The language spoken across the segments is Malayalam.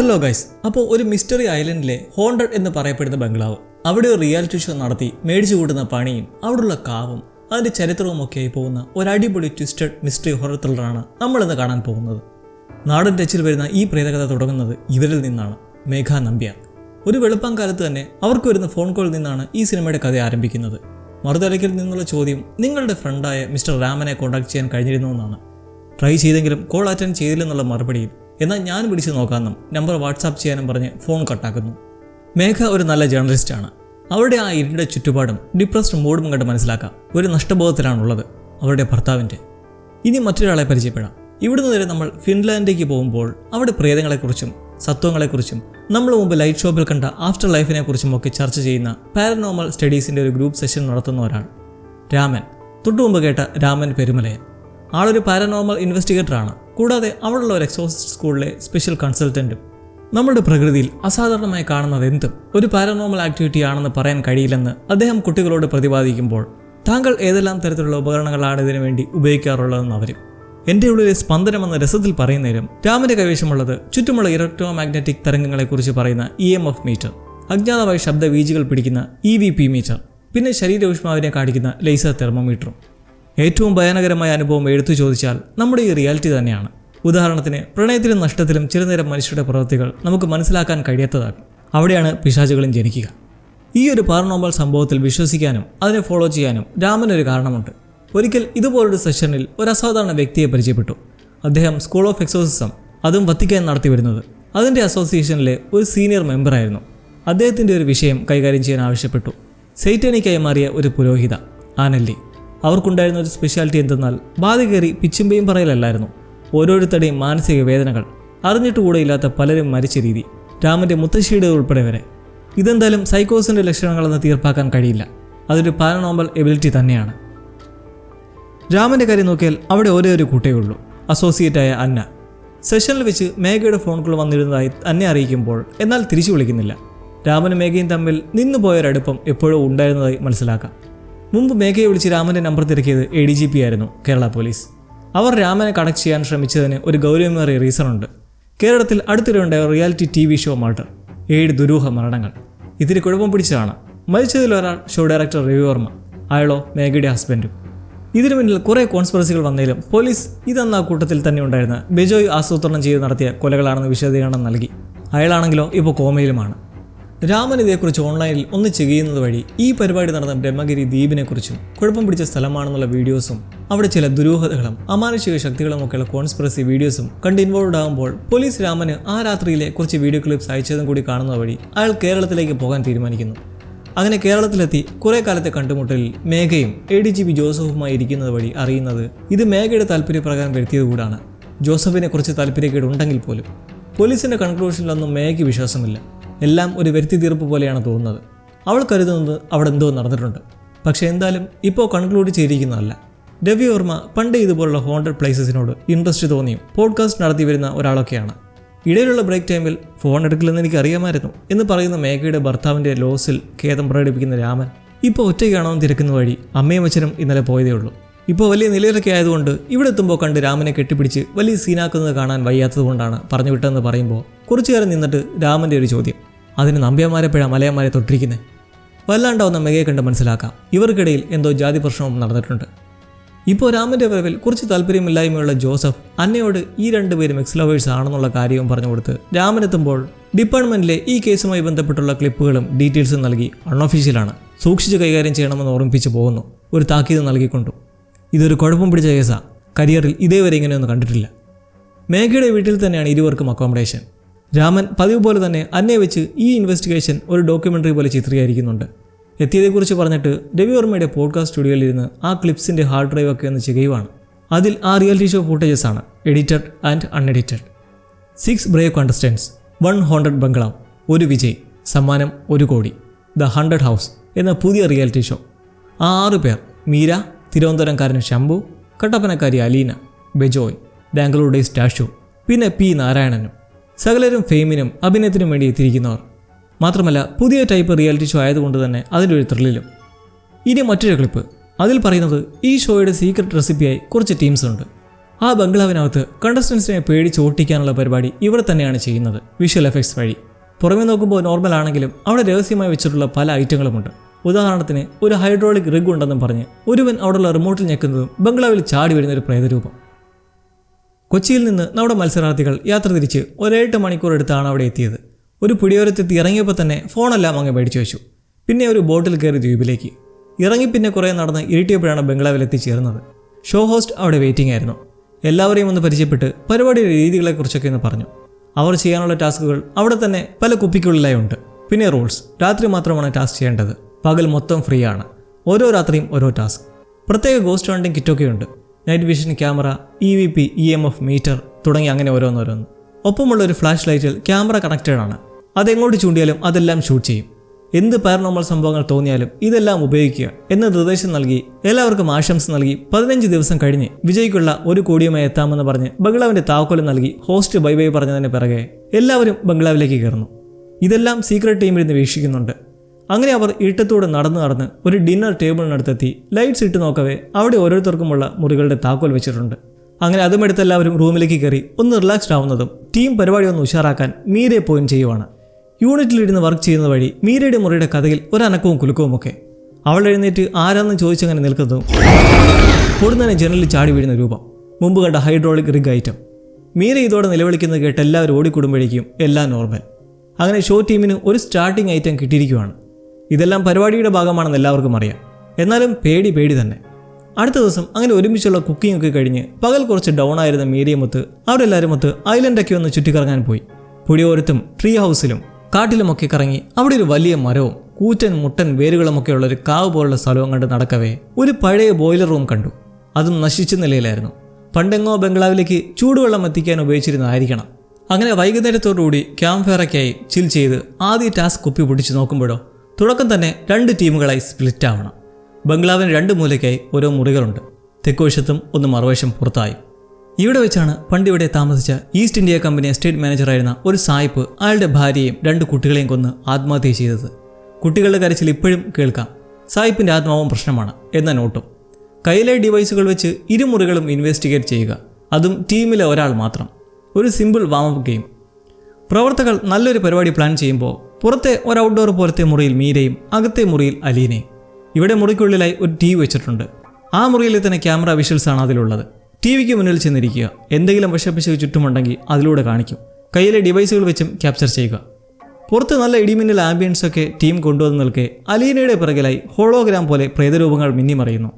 ഹലോ ഗൈസ് അപ്പോൾ ഒരു മിസ്റ്ററി ഐലൻഡിലെ ഹോണ്ടഡ് എന്ന് പറയപ്പെടുന്ന ബംഗ്ലാവ്. അവിടെ ഒരു റിയാലിറ്റി ഷോ നടത്തി മേടിച്ചു കൂട്ടുന്ന പണിയും അവിടെയുള്ള കാവും അതിന്റെ ചരിത്രവും ഒക്കെ ആയി പോകുന്ന ഒരു അടിപൊളി ട്വിസ്റ്റഡ് മിസ്റ്ററി ഹൊറർ ത്രില്ലറാണ് നമ്മളിന്ന് കാണാൻ പോകുന്നത്. നാടൻ ടച്ചിൽ വരുന്ന ഈ പ്രേതകഥ തുടങ്ങുന്നത് ഇവരിൽ നിന്നാണ് മേഘ നമ്പ്യാർ ഒരു വെളുപ്പം കാലത്ത് തന്നെ അവർക്ക് വരുന്ന ഫോൺ കോളിൽ നിന്നാണ് ഈ സിനിമയുടെ കഥ ആരംഭിക്കുന്നത്. മറുതലയ്ക്കിൽ നിന്നുള്ള ചോദ്യം നിങ്ങളുടെ ഫ്രണ്ടായ മിസ്റ്റർ രാമനെ കോൺടാക്ട് ചെയ്യാൻ കഴിഞ്ഞിരുന്നു എന്നാണ്. ട്രൈ ചെയ്തെങ്കിലും കോൾ അറ്റൻഡ് ചെയ്തില്ലെന്നുള്ള മറുപടിയിൽ എന്നാൽ ഞാൻ വിളിച്ചു നോക്കാമെന്നും നമ്പർ വാട്സാപ്പ് ചെയ്യാനും പറഞ്ഞ് ഫോൺ കട്ടാക്കുന്നു. മേഘ ഒരു നല്ല ജേർണലിസ്റ്റാണ്. അവരുടെ ആ ഇരുണ്ട ചുറ്റുപാടും ഡിപ്രസ്ഡ് മൂഡും കണ്ട് മനസ്സിലാക്കാം. ഒരു നഷ്ടബോധത്തിലാണുള്ളത് അവരുടെ ഭർത്താവിന്റെ. ഇനി മറ്റൊരാളെ പരിചയപ്പെടാം. ഇവിടുന്ന് വരെ നമ്മൾ ഫിൻലാൻഡിലേക്ക് പോകുമ്പോൾ അവിടെ പ്രേതങ്ങളെക്കുറിച്ചും സത്വങ്ങളെക്കുറിച്ചും നമ്മൾ മുമ്പ് ലൈറ്റ് ഷോപ്പിൽ കണ്ട ആഫ്റ്റർ ലൈഫിനെ കുറിച്ചും ഒക്കെ ചർച്ച ചെയ്യുന്ന പാരനോമൽ സ്റ്റഡീസിന്റെ ഒരു ഗ്രൂപ്പ് സെഷൻ നടത്തുന്ന ഒരാൾ. രാമൻ. തൊട്ടു മുമ്പ് കേട്ട രാമൻ പെരുമലയൻ. ആളൊരു പാരനോമൽ ഇൻവെസ്റ്റിഗേറ്ററാണ്. കൂടാതെ അവിടെയുള്ള ഒരു എക്സോസിസ്റ്റ് സ്കൂളിലെ സ്പെഷ്യൽ കൺസൾട്ടന്റും നമ്മുടെ പ്രകൃതിയിൽ അസാധാരണമായി കാണുന്നത് എന്തും ഒരു പാരനോർമൽ ആക്ടിവിറ്റി ആണെന്ന് പറയാൻ കഴിയില്ലെന്ന് അദ്ദേഹം കുട്ടികളോട് പ്രതിപാദിക്കുമ്പോൾ താങ്കൾ ഏതെല്ലാം തരത്തിലുള്ള ഉപകരണങ്ങളാണ് ഇതിനു വേണ്ടി ഉപയോഗിക്കാറുള്ളതെന്ന് അവരും. എന്റെ ഉള്ളിലെ സ്പന്ദനമെന്ന രസത്തിൽ പറയുന്നേരം രാമന്റെ കൈവശമുള്ളത് ചുറ്റുമുള്ള ഇലക്ട്രോ മാഗ്നറ്റിക് തരംഗങ്ങളെക്കുറിച്ച് പറയുന്ന ഇ എം എഫ് മീറ്റർ അജ്ഞാതമായ ശബ്ദ വീജികൾ പിടിക്കുന്ന ഇ വി പി മീറ്റർ പിന്നെ ശരീര ഊഷ്മാവിനെ കാണിക്കുന്ന ലേസർ തെർമോമീറ്ററും ഏറ്റവും ഭയാനകരമായ അനുഭവം എടുത്തു ചോദിച്ചാൽ നമ്മുടെ ഈ റിയാലിറ്റി തന്നെയാണ്. ഉദാഹരണത്തിന് പ്രണയത്തിലും നഷ്ടത്തിലും ചില നേരം മനുഷ്യരുടെ പ്രവൃത്തികൾ നമുക്ക് മനസ്സിലാക്കാൻ കഴിയാത്തതാകും. അവിടെയാണ് പിശാചുകളും ജനിക്കുക. ഈ ഒരു പാരനോമൽ സംഭവത്തിൽ വിശ്വസിക്കാനും അതിനെ ഫോളോ ചെയ്യാനും രാമനൊരു കാരണമുണ്ട്. ഒരിക്കൽ ഇതുപോലൊരു സെഷനിൽ ഒരു അസാധാരണ വ്യക്തിയെ പരിചയപ്പെട്ടു. അദ്ദേഹം സ്കൂൾ ഓഫ് എക്സോസിസം അതും വത്തിക്കാൻ നടത്തി വരുന്നത്. അതിന്റെ അസോസിയേഷനിലെ ഒരു സീനിയർ മെമ്പറായിരുന്നു അദ്ദേഹത്തിന്റെ ഒരു വിഷയം കൈകാര്യം ചെയ്യാൻ ആവശ്യപ്പെട്ടു. സെയ്റ്റനിക്കായി മാറിയ ഒരു പുരോഹിത ആനല്ലി. അവർക്കുണ്ടായിരുന്ന ഒരു സ്പെഷ്യാലിറ്റി എന്തെന്നാൽ ബാധ കയറി പിച്ചുമ്പയും പറയലല്ലായിരുന്നു. ഓരോരുത്തരുടെയും മാനസിക വേദനകൾ അറിഞ്ഞിട്ട് കൂടെ ഇല്ലാത്ത പലരും മരിച്ച രീതി രാമന്റെ മുത്തശ്ശിയുടെ ഉൾപ്പെടെ വരെ. ഇതെന്തായാലും സൈക്കോസിന്റെ ലക്ഷണങ്ങളെന്ന് തീർപ്പാക്കാൻ കഴിയില്ല. അതൊരു പാരനോമൽ എബിലിറ്റി തന്നെയാണ്. രാമന്റെ കാര്യം നോക്കിയാൽ അവിടെ ഒരേ ഒരു കൂട്ടേ ഉള്ളൂ അസോസിയേറ്റായ അന്ന. സെഷനിൽ വെച്ച് മേഘയുടെ ഫോൺ കോൾ വന്നിരുന്നതായി അന്നെ അറിയിക്കുമ്പോൾ എന്നാൽ തിരിച്ചു വിളിക്കുന്നില്ല. രാമനും മേഘയും തമ്മിൽ നിന്നുപോയൊരടുപ്പം എപ്പോഴും ഉണ്ടായിരുന്നതായി മനസ്സിലാക്കാം. മുമ്പ് മേഘയെ വിളിച്ച് രാമന്റെ നമ്പർ തിരക്കിയത് എ ഡി ജി പി ആയിരുന്നു കേരള പോലീസ്. അവർ രാമനെ കണക്ട് ചെയ്യാൻ ശ്രമിച്ചതിന് ഒരു ഗൗരവമേറിയ റീസൺ ഉണ്ട്. കേരളത്തിൽ അടുത്തിടെ ഉണ്ടായ reality T V show murder ഏഴ് ദുരൂഹ മരണങ്ങൾ. ഇതിന് കുഴപ്പം പിടിച്ചതാണ്. മരിച്ചതിൽ ഒരാൾ ഷോ ഡയറക്ടർ രവി വർമ്മ അയാളോ മേഘയുടെ ഹസ്ബൻഡും ഇതിനു മുന്നിൽ കുറേ കോൺസ്പിറസികൾ വന്നതിലും പോലീസ് ഇതെന്ന കൂട്ടത്തിൽ തന്നെ ഉണ്ടായിരുന്ന ബെജോയ് ആസൂത്രണം ചെയ്ത് നടത്തിയ കൊലകളാണെന്ന് വിശദീകരണം നൽകി. അയാളാണെങ്കിലോ ഇപ്പോൾ കോമയിലുമാണ്. രാമൻ ഇതേക്കുറിച്ച് ഓൺലൈനിൽ ഒന്ന് ചെയ്യുന്നത് വഴി ഈ പരിപാടി നടന്ന ബ്രഹ്മഗിരി ദ്വീപിനെക്കുറിച്ചും കുഴപ്പം പിടിച്ച സ്ഥലമാണെന്നുള്ള വീഡിയോസും അവിടെ ചില ദുരൂഹതകളും അമാനുഷിക ശക്തികളും ഒക്കെയുള്ള കോൺസ്പിറസി വീഡിയോസും കണ്ട് ഇൻവോൾവ് ആകുമ്പോൾ പോലീസ് രാമന് ആ രാത്രിയിലെ കുറച്ച് വീഡിയോ ക്ലിപ്സ് അയച്ചതും കൂടി കാണുന്നത് വഴി അയാൾ കേരളത്തിലേക്ക് പോകാൻ തീരുമാനിക്കുന്നു. അങ്ങനെ കേരളത്തിലെത്തി കുറെ കാലത്തെ കണ്ടുമുട്ടലിൽ മേഘയും എ ഡി ജി പി ജോസഫുമായി ഇരിക്കുന്നത് വഴി അറിയുന്നത് ഇത് മേഘയുടെ താല്പര്യപ്രകാരം വരുത്തിയത് കൂടാണ്. ജോസഫിനെ കുറിച്ച് താല്പര്യക്കേട് ഉണ്ടെങ്കിൽ പോലും. പോലീസിന്റെ കൺക്ലൂഷനിലൊന്നും മേഘയ്ക്ക് വിശ്വാസമില്ല. എല്ലാം ഒരു വ്യക്തി തീർപ്പ് പോലെയാണ് തോന്നുന്നത്. അവൾ കരുതുന്നത് അവിടെ എന്തോ നടന്നിട്ടുണ്ട്. പക്ഷേ എന്തായാലും ഇപ്പോൾ കൺക്ലൂഡ് ചെയ്തിരിക്കുന്നതല്ല. രവി വർമ്മ പണ്ട് ഇതുപോലുള്ള ഹോണ്ടഡ് പ്ലേസസിനോട് ഇൻട്രസ്റ്റ് തോന്നിയും പോഡ്കാസ്റ്റ് നടത്തി വരുന്ന ഒരാളൊക്കെയാണ്. ഇടയിലുള്ള ബ്രേക്ക് ടൈമിൽ ഫോൺ എടുക്കില്ലെന്ന് എനിക്ക് അറിയാമായിരുന്നു എന്ന് പറയുന്ന മേഘയുടെ ഭർത്താവിന്റെ ലോസിൽ ഖേദം പ്രകടിപ്പിക്കുന്ന രാമൻ ഇപ്പോൾ ഒറ്റയ്ക്കാണോ തിരക്കുന്ന വഴി അമ്മയും അച്ഛനും ഇന്നലെ പോയതേ ഉള്ളൂ. ഇപ്പോൾ വലിയ നിലയിലൊക്കെ ആയതുകൊണ്ട് ഇവിടെ എത്തുമ്പോൾ കണ്ട് രാമനെ കെട്ടിപ്പിടിച്ച് വലിയ സീനാക്കുന്നത് കാണാൻ വയ്യാത്തതുകൊണ്ടാണ് പറഞ്ഞു വിട്ടതെന്ന് പറയുമ്പോൾ കുറച്ചു നേരം നിന്നിട്ട് രാമന്റെ ഒരു ചോദ്യം. അതിന് നമ്പ്യന്മാരെപ്പോഴാ മലയന്മാരെ തൊട്ടിരിക്കുന്നത് വല്ലാണ്ടാവുന്ന മെഗയെ കണ്ട് മനസ്സിലാക്കാം. ഇവർക്കിടയിൽ എന്തോ ജാതി പ്രശ്നവും നടന്നിട്ടുണ്ട്. ഇപ്പോൾ രാമന്റെ വരവിൽ കുറച്ച് താല്പര്യമില്ലായ്മയുള്ള ജോസഫ് അന്നയോട് ഈ രണ്ടുപേരും എക്സ് ലവേഴ്സ് ആണെന്നുള്ള കാര്യവും പറഞ്ഞു കൊടുത്ത് രാമനെത്തുമ്പോൾ ഡിപ്പാർട്ട്മെന്റിലെ ഈ കേസുമായി ബന്ധപ്പെട്ടുള്ള ക്ലിപ്പുകളും ഡീറ്റെയിൽസും നൽകി അൺഒഫീഷ്യലാണ്. സൂക്ഷിച്ച് കൈകാര്യം ചെയ്യണമെന്ന് ഓർമ്മിപ്പിച്ച് പോകുന്നു. ഒരു താക്കീത് നൽകിക്കൊണ്ടു. ഇതൊരു കുഴപ്പം പിടിച്ച കേസാണ് കരിയറിൽ ഇതേവരെ ഇങ്ങനെയൊന്നും കണ്ടിട്ടില്ല. മേഘയുടെ വീട്ടിൽ തന്നെയാണ് ഇരുവർക്കും അക്കോമഡേഷൻ രാമൻ പതിവ് പോലെ തന്നെ അന്നെ വെച്ച് ഈ ഇൻവെസ്റ്റിഗേഷൻ ഒരു ഡോക്യുമെന്ററി പോലെ ചിത്രീകരിക്കുന്നുണ്ട്. എത്തിയതെക്കുറിച്ച് പറഞ്ഞിട്ട് രവിവർമ്മയുടെ പോഡ്കാസ്റ്റ് സ്റ്റുഡിയോയിൽ ഇരുന്ന് ആ ക്ലിപ്സിന്റെ ഹാർഡ് ഡ്രൈവ് ഒക്കെ ഒന്ന് ചെയ്യുവാണ്. അതിൽ ആ റിയാലിറ്റി ഷോ ഫൂട്ടേജസ് ആണ് edited and unedited six break contestants one haunted ബംഗ്ലാവ് ഒരു വിജയ് സമ്മാനം ഒരു കോടി ദ ഹൺഡ്രഡ് ഹൗസ് എന്ന പുതിയ റിയാലിറ്റി ഷോ ആ ആറ് പേർ മീര തിരുവനന്തപുരംകാരൻ ശംഭു കട്ടപ്പനക്കാരി അലീന ബെജോയ് ബാംഗ്ലൂരുടെ സ്റ്റാഷു പിന്നെ പി നാരായണനും. സകലരും ഫെയിമിനും അഭിനയത്തിനും വേണ്ടി എത്തിയിരിക്കുന്നവർ. മാത്രമല്ല പുതിയ ടൈപ്പ് റിയാലിറ്റി ഷോ ആയതുകൊണ്ട് തന്നെ അതിന്റെ ഒരു ത്രില്ലിലും. ഇനി മറ്റൊരു ക്ലിപ്പ്. അതിൽ പറയുന്നത് ഈ ഷോയുടെ സീക്രട്ട് റെസിപ്പിയായി കുറച്ച് ടീംസ് ഉണ്ട്. ആ ബംഗ്ലാവിനകത്ത് കണ്ടസ്റ്റൻസിനെ പേടിച്ച് ഓട്ടിക്കാനുള്ള പരിപാടി ഇവിടെ തന്നെയാണ് ചെയ്യുന്നത് വിഷ്വൽ എഫക്ട്സ് വഴി. പുറമേ നോക്കുമ്പോൾ നോർമൽ ആണെങ്കിലും അവിടെ രഹസ്യമായി വെച്ചിട്ടുള്ള പല ഐറ്റങ്ങളുമുണ്ട് ഉദാഹരണത്തിന് ഒരു ഹൈഡ്രോളിക് റിഗ് ഉണ്ടെന്നും പറഞ്ഞ് ഒരുവൻ അവിടെയുള്ള റിമോട്ടിൽ ഞെക്കുന്നതും ബംഗ്ലാവിൽ ചാടി വരുന്ന ഒരു പ്രേതരൂപം. കൊച്ചിയിൽ നിന്ന് നമ്മുടെ മത്സരാർത്ഥികൾ യാത്ര തിരിച്ച് ഒരേട്ട് മണിക്കൂർ എടുത്താണ് അവിടെ എത്തിയത്. ഒരു പിടിയോരത്തെത്തി ഇറങ്ങിയപ്പോൾ തന്നെ ഫോണെല്ലാം അങ്ങ് മേടിച്ചു വെച്ചു. പിന്നെ ഒരു ബോട്ടിൽ കയറി ദ്വീപിലേക്ക്. ഇറങ്ങി പിന്നെ കുറേ നടന്ന് ഇരുട്ടിയപ്പോഴാണ് ബംഗ്ലാവിൽ എത്തിച്ചേർന്നത്. ഷോ ഹോസ്റ്റ് അവിടെ വെയിറ്റിംഗ് ആയിരുന്നു. എല്ലാവരെയും ഒന്ന് പരിചയപ്പെട്ട് പരിപാടിയുടെ രീതികളെക്കുറിച്ചൊക്കെ ഒന്ന് പറഞ്ഞു. അവർ ചെയ്യാനുള്ള ടാസ്കുകൾ അവിടെ തന്നെ പല കുപ്പിക്കുള്ളിലായി ഉണ്ട്. പിന്നെ റൂൾസ്. രാത്രി മാത്രമാണ് ടാസ്ക് ചെയ്യേണ്ടത്. പകൽ മൊത്തം ഫ്രീ ആണ് ഓരോ രാത്രിയും ഓരോ ടാസ്ക്. പ്രത്യേക ഗോസ്റ്റ് ഹണ്ടിങ് കിറ്റൊക്കെ ഉണ്ട്. Night vision camera EVP EMF meter തുടങ്ങി അങ്ങനെ ഓരോന്നോരോന്ന്. ഒപ്പമുള്ള ഒരു ഫ്ലാഷ് ലൈറ്റിൽ ക്യാമറ കണക്റ്റഡ് ആണ്. അതെങ്ങോട്ട് ചൂണ്ടിയാലും അതെല്ലാം ഷൂട്ട് ചെയ്യും. എന്ത് പാരനോമൽ സംഭവങ്ങൾ തോന്നിയാലും ഇതെല്ലാം ഉപയോഗിക്കുക എന്ന നിർദ്ദേശം നൽകി എല്ലാവർക്കും ആശംസ നൽകി പതിനഞ്ച് ദിവസം കഴിഞ്ഞ് വിജയ്ക്കുള്ള ഒരു കോടിയുമായി എത്താമെന്ന് പറഞ്ഞ് ബംഗ്ലാവിന്റെ താക്കോലും നൽകി ഹോസ്റ്റ് ബൈ ബൈ പറഞ്ഞതിന് പിറകെ എല്ലാവരും ബംഗ്ലാവിലേക്ക് കയറുന്നു. ഇതെല്ലാം സീക്രട്ട് ടീമിൽ നിന്ന് വീക്ഷിക്കുന്നുണ്ട്. അങ്ങനെ അവർ ഇട്ടത്തൂടെ നടന്ന് നടന്ന് ഒരു ഡിന്നർ ടേബിളിനടുത്തെത്തി ലൈറ്റ്സ് ഇട്ട് നോക്കവേ അവിടെ ഓരോരുത്തർക്കുമുള്ള മുറികളുടെ താക്കോൽ വെച്ചിട്ടുണ്ട്. അങ്ങനെ അതും എടുത്തെല്ലാവരും റൂമിലേക്ക് കയറി ഒന്ന് റിലാക്സ്ഡ് ആവുന്നതും ടീം പരിപാടി ഒന്ന് ഉഷാറാക്കാൻ മീരെ പോയിൻ ചെയ്യുവാണ്. യൂണിറ്റിലിരുന്ന് വർക്ക് ചെയ്യുന്ന വഴി മീരയുടെ മുറിയുടെ കഥയിൽ ഒരനക്കവും കുലുക്കവും ഒക്കെ. അവൾ എഴുന്നേറ്റ് ആരാന്ന് ചോദിച്ചങ്ങനെ നിൽക്കുന്നതും പൊടുന്നനെ ജനലിൽ ചാടി വീഴുന്ന രൂപം. മുമ്പ് കണ്ട ഹൈഡ്രോളിക് റിഗ് ഐറ്റം മീര ഇതോടെ നിലവിളിക്കുന്നത് കേട്ട് എല്ലാവരും ഓടിക്കൂടുമ്പോഴേക്കും എല്ലാം നോർമൽ അങ്ങനെ ഷോ ടീമിന് ഒരു സ്റ്റാർട്ടിംഗ് ഐറ്റം കിട്ടിയിരിക്കുവാണ്. ഇതെല്ലാം പരിപാടിയുടെ ഭാഗമാണെന്ന് എല്ലാവർക്കും അറിയാം. എന്നാലും പേടി പേടി തന്നെ. അടുത്ത ദിവസം അങ്ങനെ ഒരുമിച്ചുള്ള കുക്കിംഗ് ഒക്കെ കഴിഞ്ഞ് പകൽ കുറച്ച് ഡൗൺ ആയിരുന്ന മീരിയമൊത്ത് അവരെല്ലാവരും ഒത്ത് ഐലൻഡൊക്കെ ഒന്ന് ചുറ്റിക്കറങ്ങാൻ പോയി. പുടിയോരത്തും ട്രീ ഹൗസിലും കാട്ടിലുമൊക്കെ കറങ്ങി അവിടെ ഒരു വലിയ മരവും കൂറ്റൻ മുട്ടൻ വേരുകളുമൊക്കെ ഉള്ള ഒരു കാവ് പോലുള്ള സ്ഥലവും കണ്ട് നടക്കവേ ഒരു പഴയ ബോയിലർ റൂം കണ്ടു. അതും നശിച്ച നിലയിലായിരുന്നു. പണ്ടെങ്ങോ ബംഗ്ലാവിലേക്ക് ചൂടുവെള്ളം എത്തിക്കാൻ ഉപയോഗിച്ചിരുന്നതായിരിക്കണം. അങ്ങനെ വൈകുന്നേരത്തോടുകൂടി ക്യാമ്പ് ഫയറൊക്കെയായി ചിൽ ചെയ്ത് ആദ്യ ടാസ്ക് കുപ്പി പിടിച്ച് നോക്കുമ്പോഴോ തുടക്കം തന്നെ രണ്ട് ടീമുകളായി സ്പ്ലിറ്റ് ആവണം. ബംഗ്ലാവിന് രണ്ട് മൂലയ്ക്കായി ഓരോ മുറികളുണ്ട്. തെക്കുവശത്തും ഒന്ന് മറുവശം പുറത്തായി. ഇവിടെ വെച്ചാണ് പണ്ട് ഇവിടെ താമസിച്ച ഈസ്റ്റ് ഇന്ത്യ കമ്പനി എസ്റ്റേറ്റ് മാനേജറായിരുന്ന ഒരു സായിപ്പ് അയാളുടെ ഭാര്യയെയും രണ്ട് കുട്ടികളെയും കൊന്ന് ആത്മഹത്യ ചെയ്തത്. കുട്ടികളുടെ കരച്ചിൽ ഇപ്പോഴും കേൾക്കാം. സായിപ്പിന്റെ ആത്മാവും പ്രശ്നമാണ് എന്ന നോട്ടും. കയ്യിലെ ഡിവൈസുകൾ വെച്ച് ഇരുമുറികളും ഇൻവെസ്റ്റിഗേറ്റ് ചെയ്യുക. അതും ടീമിലെ ഒരാൾ മാത്രം. ഒരു സിമ്പിൾ വാമപ്പ് ഗെയിം പ്രവർത്തകർ നല്ലൊരു പരിപാടി പ്ലാൻ ചെയ്യുമ്പോൾ പുറത്തെ ഒരു ഔട്ട്ഡോർ പോലത്തെ മുറിയിൽ മീരയും അകത്തെ മുറിയിൽ അലീനയും. ഇവിടെ മുറിക്കുള്ളിലായി ഒരു ടി വി വെച്ചിട്ടുണ്ട്. ആ മുറിയിൽ തന്നെ ക്യാമറ വിഷ്വൽസാണ് അതിലുള്ളത്. ടി വിക്ക് മുന്നിൽ ചെന്നിരിക്കുക. എന്തെങ്കിലും വിഷപ്പിശക് ചുറ്റുമുണ്ടെങ്കിൽ അതിലൂടെ കാണിക്കും. കയ്യിലെ ഡിവൈസുകൾ വെച്ചും ക്യാപ്ചർ ചെയ്യുക. പുറത്ത് നല്ല ഇടിമിന്നൽ ആംബിയൻസ് ഒക്കെ ടീം കൊണ്ടുവന്ന് നിൽക്കെ അലീനയുടെ പിറകിലായി ഹോളോഗ്രാം പോലെ പ്രേതരൂപങ്ങൾ മിന്നിമറയുന്നു.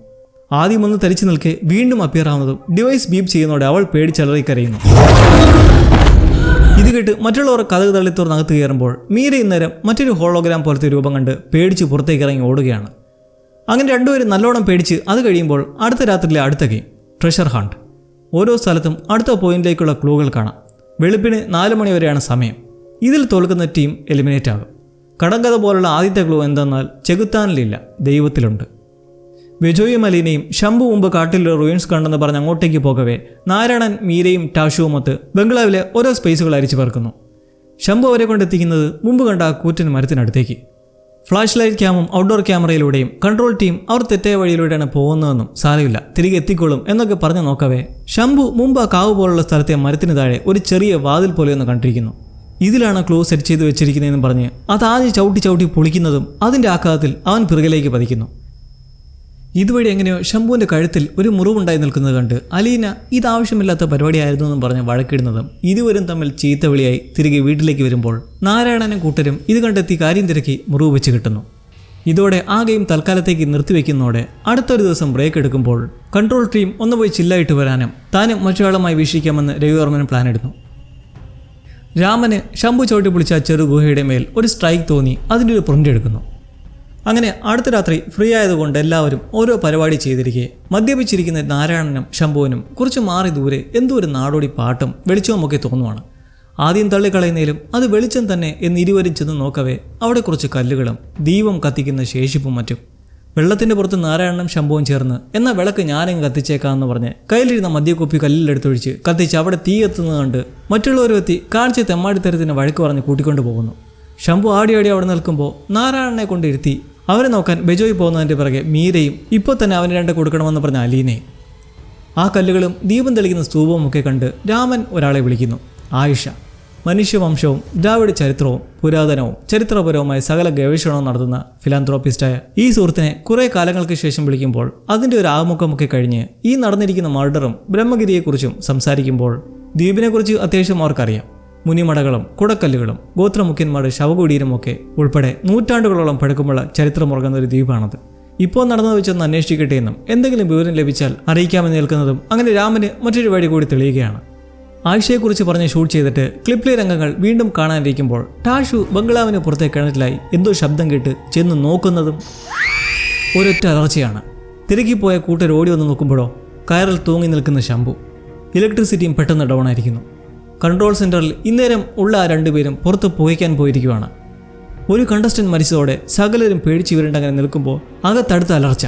ആദ്യം ഒന്ന് തരിച്ചു നിൽക്കെ വീണ്ടും അപ്പിയർ ആവുന്നതും ഡിവൈസ് ബീപ് ചെയ്യുന്നതോടെ അവൾ പേടിച്ചലറി കരയുന്നു ഇത് കേട്ട് മറ്റുള്ളവർ കഥകൾ തള്ളി കയറുമ്പോൾ മീര ഇന്നേരം മറ്റൊരു ഹോളോഗ്രാം പോലത്തെ രൂപം കണ്ട് പേടിച്ച് പുറത്തേക്ക് ഇറങ്ങി ഓടുകയാണ്. അങ്ങനെ രണ്ടുപേരും നല്ലോണം പേടിച്ച് അത് കഴിയുമ്പോൾ അടുത്ത രാത്രിയിലെ അടുത്ത ഗെയിം ട്രഷർ ഹണ്ട് ഓരോ സ്ഥലത്തും അടുത്ത പോയിന്റിലേക്കുള്ള ക്ലൂകൾ കാണാം. വെളുപ്പിന് നാല് മണി വരെയാണ് സമയം. ഇതിൽ തോൽക്കുന്ന ടീം എലിമിനേറ്റ് ആകും. കടങ്കഥ പോലുള്ള ആദ്യത്തെ ക്ലൂ എന്തെന്നാൽ ചെകുത്താനിലില്ല ദൈവത്തിലുണ്ട്. വിജോയും അലീനയും ശംഭു മുമ്പ് കാട്ടിലെ റൂയിൻസ് കണ്ടെന്ന് പറഞ്ഞ് അങ്ങോട്ടേക്ക് പോകവേ. നാരായണൻ മീരയും ടാഷുവുമൊത്ത് ബംഗ്ലാവിലെ ഓരോ സ്പേസുകൾ അരിച്ചു പറക്കുന്നു. ശംഭു അവരെ കൊണ്ടെത്തിക്കുന്നത് മുമ്പ് കണ്ട കൂറ്റൻ മരത്തിനടുത്തേക്ക്. ഫ്ലാഷ് ലൈറ്റ് ക്യാമും ഔട്ട്ഡോർ ക്യാമറയിലൂടെയും കൺട്രോൾ ടീം അവർ തെറ്റായ വഴിയിലൂടെയാണ് പോകുന്നതെന്നും സാരമില്ല തിരികെ എത്തിക്കൊള്ളും എന്നൊക്കെ പറഞ്ഞു നോക്കവേ. ശംഭു മുമ്പ് ആ കാവ് പോലുള്ള സ്ഥലത്തെ മരത്തിന് താഴെ ഒരു ചെറിയ വാതിൽ പോലെയൊന്ന് കണ്ടിരിക്കുന്നു. ഇതിലാണ് ക്ലോസ് സെറ്റ് ചെയ്ത് വെച്ചിരിക്കുന്നതെന്ന് പറഞ്ഞ് അത് ആദ്യം ചവിട്ടി ചവിട്ടി പൊളിക്കുന്നതും അതിന്റെ ആഘാതത്തിൽ അവൻ പിറകിലേക്ക് പതിക്കുന്നു. ഇതുവഴി എങ്ങനെയോ ശംഭുവിന്റെ കഴുത്തിൽ ഒരു മുറിവുണ്ടായി നിൽക്കുന്നത് കണ്ട് അലീന ഇതാവശ്യമില്ലാത്ത പരിപാടിയായിരുന്നു എന്നും പറഞ്ഞ് വഴക്കിടുന്നതും. ഇരുവരും തമ്മിൽ ചീത്തവിളിയായി തിരികെ വീട്ടിലേക്ക് വരുമ്പോൾ നാരായണനും കൂട്ടരും ഇത് കണ്ടെത്തി കാര്യം തിരക്കി മുറിവ് വെച്ച് കിട്ടുന്നു. ഇതോടെ ആ ഗെയിം തൽക്കാലത്തേക്ക് നിർത്തിവെക്കുന്നതോടെ അടുത്തൊരു ദിവസം ബ്രേക്ക് എടുക്കുമ്പോൾ കൺട്രോൾ ടീം ഒന്ന് പോയി ചില്ലായിട്ട് വരാനും താനും മറ്റൊരാളുമായി വീക്ഷിക്കാമെന്ന് രവിവർമ്മൻ പ്ലാൻ ഇടുന്നു. രാമന് ശംഭു ചവിട്ടി പിടിച്ച ചെറു ഗുഹയുടെ മേൽ ഒരു സ്ട്രൈക്ക് തോന്നി അതിന്റെ ഒരു പ്രിന്റ് എടുക്കുന്നു. അങ്ങനെ അടുത്ത രാത്രി ഫ്രീ ആയതുകൊണ്ട് എല്ലാവരും ഓരോ പരിപാടി ചെയ്തിരിക്കെ. മദ്യപിച്ചിരിക്കുന്ന നാരായണനും ശംഭുവിനും കുറച്ച് മാറി ദൂരെ എന്തോ ഒരു നാടോടി പാട്ടും വെളിച്ചവുമൊക്കെ തോന്നുവാണ്. ആദ്യം തള്ളിക്കളയുന്നതിലും അത് വെളിച്ചം തന്നെ എന്ന് ഇരുവരും ചെന്ന് നോക്കവേ അവിടെ കുറച്ച് കല്ലുകളും ദീപം കത്തിക്കുന്ന ശേഷിപ്പും മറ്റും. വെള്ളത്തിന്റെ പുറത്ത് നാരായണനും ശംഭവും ചേർന്ന് എന്നാൽ വിളക്ക് ഞാനും കത്തിച്ചേക്കാമെന്ന് പറഞ്ഞ് കയ്യിലിരുന്ന മദ്യക്കുപ്പി കല്ലിലെടുത്തൊഴിച്ച് കത്തിച്ച് അവിടെ തീ എത്തുന്നത് കണ്ട് മറ്റുള്ളവരും എത്തി കാണിച്ച തെമ്മാടിത്തരത്തിന് വഴക്ക് പറഞ്ഞ് കൂട്ടിക്കൊണ്ടു പോകുന്നു. ശംഭു ആടി ആടി അവിടെ നിൽക്കുമ്പോൾ നാരായണനെ കൊണ്ടിരുത്തി അവരെ നോക്കാൻ ബെജോയ് പോകുന്നതിന്റെ പിറകെ മീരയും ഇപ്പോൾ തന്നെ അവന് രണ്ട് കൊടുക്കണമെന്ന് പറഞ്ഞ അലീനയും. ആ കല്ലുകളും ദീപം തെളിക്കുന്ന സ്തൂപവും ഒക്കെ കണ്ട് രാമൻ ഒരാളെ വിളിക്കുന്നു. ആയിഷ മനുഷ്യവംശവും ദ്രാവിഡ ചരിത്രവും പുരാതനവും ചരിത്രപരവുമായ സകല ഗവേഷണവും നടത്തുന്ന ഫിലാന്ത്രോപ്പിസ്റ്റായ ഈ സുഹൃത്തിനെ കുറേ കാലങ്ങൾക്ക് ശേഷം വിളിക്കുമ്പോൾ അതിന്റെ ഒരു ആമുഖമൊക്കെ കഴിഞ്ഞ് ഈ നടന്നിരിക്കുന്ന മർഡറും ബ്രഹ്മഗിരിയെക്കുറിച്ചും സംസാരിക്കുമ്പോൾ ദ്വീപിനെക്കുറിച്ച് അത്യാവശ്യം അവർക്കറിയാം. മുനിമടകളും കുടക്കല്ലുകളും ഗോത്രമുഖ്യന്മാരുടെ ശവകുടീരമൊക്കെ ഉൾപ്പെടെ നൂറ്റാണ്ടുകളോളം പഴക്കമുള്ള ചരിത്രമുറങ്ങുന്ന ഒരു ദ്വീപാണത്. ഇപ്പോൾ നടന്നത് വെച്ചൊന്ന് അന്വേഷിക്കട്ടെ എന്നും എന്തെങ്കിലും വിവരം ലഭിച്ചാൽ അറിയിക്കാമെന്ന് നിൽക്കുന്നതും അങ്ങനെ രാമന് മറ്റൊരു വഴി കൂടി തെളിയുകയാണ്. ആയിഷയെക്കുറിച്ച് പറഞ്ഞ് ഷൂട്ട് ചെയ്തിട്ട് ക്ലിപ്പിലെ രംഗങ്ങൾ വീണ്ടും കാണാനിരിക്കുമ്പോൾ ടാഷു ബംഗ്ലാവിന് പുറത്തെ കിണറ്റിലായി എന്തോ ശബ്ദം കേട്ട് ചെന്ന് നോക്കുന്നതും ഒരൊറ്റ അലർച്ചയാണ്. തിരക്കിപ്പോയ കൂട്ടർ ഓടി വന്ന് നോക്കുമ്പോഴോ കയറിൽ തൂങ്ങി നിൽക്കുന്ന ശംഭു. ഇലക്ട്രിസിറ്റിയും പെട്ടെന്ന് ഡൗൺ ആയിരിക്കുന്നു. കൺട്രോൾ സെന്ററിൽ ഇന്നേരം ഉള്ള ആ രണ്ടുപേരും പുറത്ത് പോയിക്കാൻ പോയിരിക്കുവാണ്. ഒരു കണ്ടസ്റ്റന്റ് മരിച്ചതോടെ സകലരും പേടിച്ചു വിരണ്ടങ്ങനെ നിൽക്കുമ്പോൾ അകത്തടുത്ത അലർച്ച.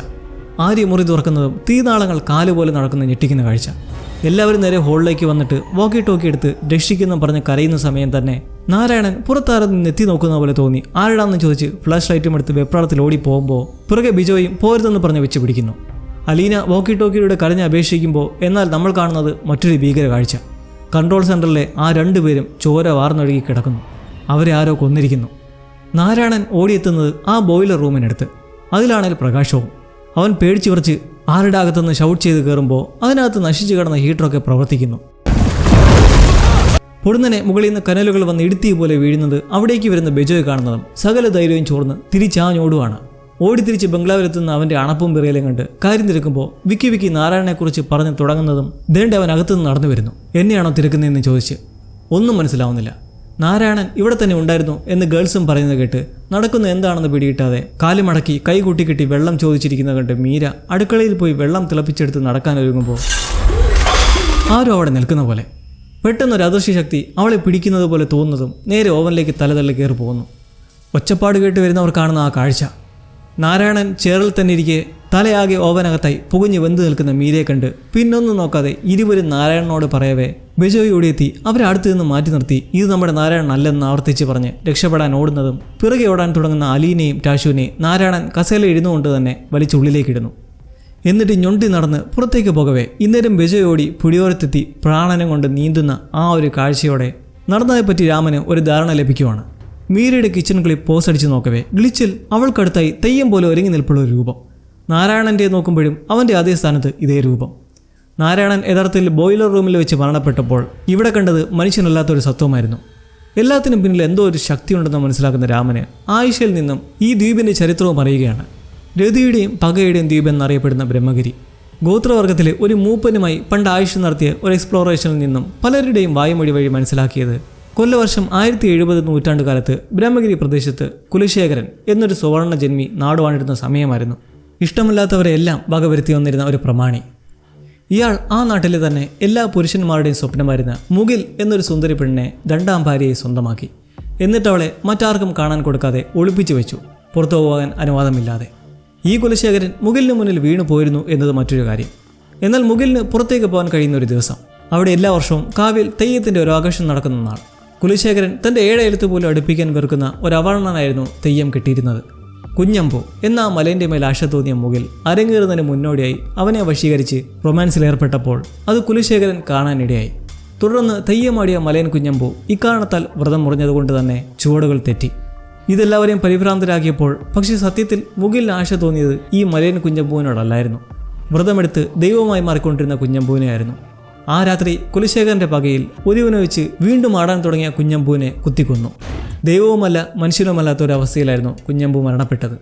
ആര്യ മുറി തുറക്കുന്നതും തീനാളങ്ങൾ കാലുപോലെ നടക്കുന്ന ഞെട്ടിക്കുന്ന കാഴ്ച. എല്ലാവരും നേരെ ഹോളിലേക്ക് വന്നിട്ട് വോക്കി ടോക്കി എടുത്ത് രക്ഷിക്കുന്നു പറഞ്ഞ് കരയുന്ന സമയം തന്നെ നാരായണൻ പുറത്താരെ നിന്ന് എത്തി നോക്കുന്ന പോലെ തോന്നി. ആരുടാന്ന് ചോദിച്ച് ഫ്ലാഷ് ലൈറ്റും എടുത്ത് വെപ്രാളത്തിൽ ഓടി പോകുമ്പോൾ പുറകെ ബിജോയും പോരുതെന്ന് പറഞ്ഞ് വെച്ച് പിടിക്കുന്നു. അലീന വോക്കി ടോക്കിയുടെ കരഞ്ഞ് അപേക്ഷിക്കുമ്പോൾ എന്നാൽ നമ്മൾ കാണുന്നത് മറ്റൊരു ഭീകര കാഴ്ച. കൺട്രോൾ സെന്ററിലെ ആ രണ്ടുപേരും ചോര വാർന്നൊഴുകി കിടക്കുന്നു. അവരെ ആരോ കൊന്നിരിക്കുന്നു. നാരായണൻ ഓടിയെത്തുന്നത് ആ ബോയിലർ റൂമിനടുത്ത്. അതിലാണെങ്കിൽ പ്രകാശവും. അവൻ പേടിച്ചു വിറച്ച് ആരുടെ അകത്തുനിന്ന് ഷൗട്ട് ചെയ്ത് കയറുമ്പോൾ അതിനകത്ത് നശിച്ചു കിടന്ന ഹീറ്ററൊക്കെ പ്രവർത്തിക്കുന്നു. പൊടുന്നനെ മുകളിൽ നിന്ന് കനലുകൾ വന്ന് ഇടുത്തി പോലെ വീഴുന്നത് അവിടേക്ക് വരുന്ന ബെജോയെ കാണുന്നതും സകല ധൈര്യവും ചോർന്ന് തിരിച്ചാഞ്ഞോടുവാണ്. ഓടിത്തിരിച്ച് ബംഗ്ലാവിലെത്തുന്ന അവന്റെ അണപ്പും വിറയലും കണ്ട് കാര്യം തിരക്കുമ്പോൾ വിക്കി വിക്കി നാരായണനെക്കുറിച്ച് പറഞ്ഞ് തുടങ്ങുന്നതും ദേണ്ട അവൻ അകത്തുനിന്ന് നടന്നു വരുന്നു. എന്നെയാണോ തിരക്കുന്നതെന്ന് ചോദിച്ച്? ഒന്നും മനസ്സിലാവുന്നില്ല. നാരായണൻ ഇവിടെ തന്നെ ഉണ്ടായിരുന്നു എന്ന് ഗേൾസും പറയുന്നത് കേട്ട് നടക്കുന്ന എന്താണെന്ന് പിടികിട്ടാതെ കാലുമടക്കി കൈ കെട്ടി വെള്ളം ചോദിച്ചിരിക്കുന്നത് കണ്ട് മീര അടുക്കളയിൽ പോയി വെള്ളം തിളപ്പിച്ചെടുത്ത് നടക്കാൻ ഒരുങ്ങുമ്പോൾ ആരും അവിടെ നിൽക്കുന്ന പോലെ പെട്ടെന്നൊരു അദൃശ്യ ശക്തി അവളെ പിടിക്കുന്നത് പോലെ തോന്നുന്നതും നേരെ ഓവനിലേക്ക് തലതള്ളി കയറി പോകുന്നു. ഒച്ചപ്പാട് കേട്ട് വരുന്നവർ കാണുന്ന ആ കാഴ്ച. നാരായണൻ ചേറിൽ തന്നെ ഇരിക്കെ തലയാകെ ഓവനകത്തായി പുകഞ്ഞു വെന്തു നിൽക്കുന്ന മീരയെ കണ്ട് പിന്നൊന്നും നോക്കാതെ ഇരുവരും നാരായണനോട് പറയവേ ബിജോയ് എത്തി. അവരെ അടുത്തു നിന്ന് മാറ്റി നിർത്തി. ഇത് നമ്മുടെ നാരായണൻ അല്ലെന്ന് ആവർത്തിച്ച് പറഞ്ഞ് രക്ഷപ്പെടാൻ ഓടുന്നതും പിറകെ ഓടാൻ തുടങ്ങുന്ന അലീനെയും ടാഷുവിനെയും നാരായണൻ കസേല ഇരുന്നുകൊണ്ട് തന്നെ വലിച്ചുള്ളിലേക്കിടുന്നു എന്നിട്ട് ഞൊണ്ടി നടന്ന് പുറത്തേക്ക് പോകവേ. ഇന്നേരം വിജയോടി പുടിയോരത്തെത്തി പ്രാണനം കൊണ്ട് നീന്തുന്ന ആ ഒരു കാഴ്ചയോടെ നടന്നതിനെപ്പറ്റി രാമന് ഒരു ധാരണ ലഭിക്കുവാണ്. മീരയുടെ കിച്ചൺ ക്ലിപ്പ് പോസ് അടിച്ച് നോക്കവേ ഗ്ലിച്ചിൽ അവൾക്കടുത്തായി തെയ്യം പോലെ ഒരുങ്ങി നിൽപ്പുള്ള ഒരു രൂപം. നാരായണന്റെ നോക്കുമ്പോഴും അവന്റെ അതേ സ്ഥാനത്ത് ഇതേ രൂപം. നാരായണൻ യഥാർത്ഥത്തിൽ ബോയിലർ റൂമിൽ വെച്ച് മരണപ്പെട്ടപ്പോൾ ഇവിടെ കണ്ടത് മനുഷ്യനല്ലാത്ത ഒരു സത്വമായിരുന്നു. എല്ലാത്തിനും പിന്നിൽ എന്തോ ഒരു ശക്തിയുണ്ടെന്ന് മനസ്സിലാക്കുന്ന രാമന് ആയിഷയിൽ നിന്നും ഈ ദ്വീപിന്റെ ചരിത്രവും അറിയുകയാണ്. രതിയുടെയും പകയുടെയും ദ്വീപ് എന്നറിയപ്പെടുന്ന ബ്രഹ്മഗിരി. ഗോത്രവർഗത്തിലെ ഒരു മൂപ്പനുമായി പണ്ട് ആയിഷ നടത്തിയ ഒരു എക്സ്പ്ലോറേഷനിൽ നിന്നും പലരുടെയും വായുമൊഴി വഴി മനസ്സിലാക്കിയത് കൊല്ലവർഷം ആയിരത്തി എഴുപത് നൂറ്റാണ്ട് കാലത്ത് ബ്രഹ്മഗിരി പ്രദേശത്ത് കുലശേഖരൻ എന്നൊരു സുവർണ ജന്മി നാടുവാണിരുന്ന സമയമായിരുന്നു. ഇഷ്ടമില്ലാത്തവരെ എല്ലാം വകവരുത്തി വന്നിരുന്ന ഒരു പ്രമാണി. ഇയാൾ ആ നാട്ടിലെ തന്നെ എല്ലാ പുരുഷന്മാരുടെയും സ്വപ്നമായിരുന്ന മുഗിൽ എന്നൊരു സുന്ദരി പെണ്ണിനെ രണ്ടാം ഭാര്യയെ സ്വന്തമാക്കി. എന്നിട്ട് അവളെ മറ്റാർക്കും കാണാൻ കൊടുക്കാതെ ഒളിപ്പിച്ചു വെച്ചു. പുറത്തു പോകാൻ അനുവാദമില്ലാതെ. ഈ കുലശേഖരൻ മുഗിലിന് മുന്നിൽ വീണു പോയിരുന്നു എന്നത് മറ്റൊരു കാര്യം. എന്നാൽ മുകിലിന് പുറത്തേക്ക് പോകാൻ കഴിയുന്ന ഒരു ദിവസം. അവിടെ എല്ലാ വർഷവും കാവിൽ തെയ്യത്തിന്റെ ഒരു ആഘോഷം നടക്കുന്ന നാൾ. കുലശേഖരൻ തന്റെ ഏഴെഴുത്ത് പോലും അടുപ്പിക്കാൻ വെറുക്കുന്ന ഒരു തെയ്യം കിട്ടിയിരുന്നത്. കുഞ്ഞമ്പു എന്ന ആ മലേന്റെ മേൽ ആശ തോന്നിയ മുകിൽ അരങ്ങേറുന്നതിന് മുന്നോടിയായി അവനെ വശീകരിച്ച് റൊമാൻസിൽ ഏർപ്പെട്ടപ്പോൾ അത് കുലശേഖരൻ കാണാനിടയായി. തുടർന്ന് തെയ്യമാടിയ മലയൻ കുഞ്ഞമ്പു ഇക്കാരണത്താൽ വ്രതം മുറിഞ്ഞതുകൊണ്ട് തന്നെ ചുവടുകൾ തെറ്റി. ഇതെല്ലാവരെയും പരിഭ്രാന്തരാക്കിയപ്പോൾ പക്ഷേ സത്യത്തിൽ മുകിൽ ആശ തോന്നിയത് ഈ മലയൻ കുഞ്ഞമ്പുവിനോടല്ലായിരുന്നു. വ്രതമെടുത്ത് ദൈവമായി മാറിക്കൊണ്ടിരുന്ന കുഞ്ഞമ്പുവിനെയായിരുന്നു. ആ രാത്രി കുലശേഖരന്റെ പകയിൽ ഒരുവനെ വെച്ച് വീണ്ടും ആടാൻ തുടങ്ങിയ കുഞ്ഞമ്പുവിനെ കുത്തിക്കൊന്നു. ദൈവവുമല്ല മനുഷ്യനുമല്ലാത്ത ഒരു അവസ്ഥയിലായിരുന്നു കുഞ്ഞമ്പു മരണപ്പെട്ടത്.